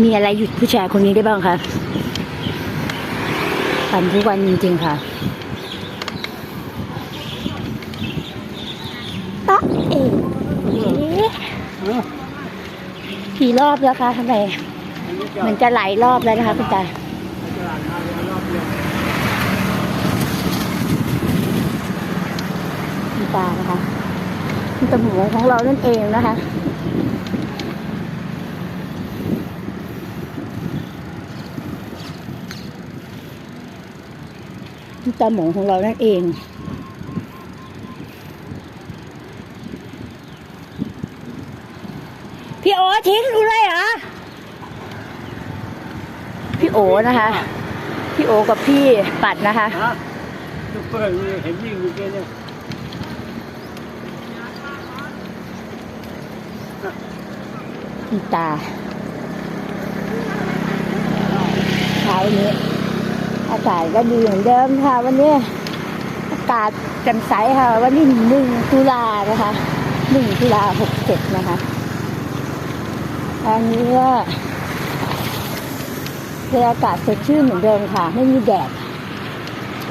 มีอะไรหยุดผู้ชายคนนี้ได้บ้างคะปั่นทุกวันจริงๆค่ะตะเอ๋กี่รอบแล้วคะทำไมเหมันจะหลายรอบแล้วนะคะคุณตาคุณตานะคะคุณตาหมูของเรานั่นเองนะคะ คุณตาหมูของเรานั่นเองพี่โอทิ้งดูเลยเหรอพี่โอนะคะ พี่โอกับพี่ปัดนะคะฮะซุปเปอร์นี่เห็นวิ่งอยู่แค่เนี้ยคุณตาเช้านี้ อากาศก็ดีเหมือนเดิมค่ะ วันนี้อากาศแจ่มใสค่ะ วันนี้หนึ่งตุลานะคะหนึ่งตุลาหกเจ็ดนะคะอันนี้ก็เป็นอากาศสดชื่นเหมือนเดิมค่ะ ไม่มีแดด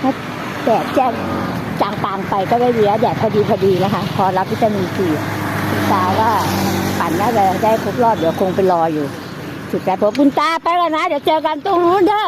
ถ้าแดดแจ้งจางปางไปก็ไม่มีแล้วแดดพอดีพอดีนะคะ พอรับวิตามินซีตาว่าปั่นน่าจะได้ครบรอบเดี๋ยวคงไปรออยู่ สุดแต่ผมคุณตาไปแล้วนะ เดี๋ยวเจอกันตรงนู้นเด้อ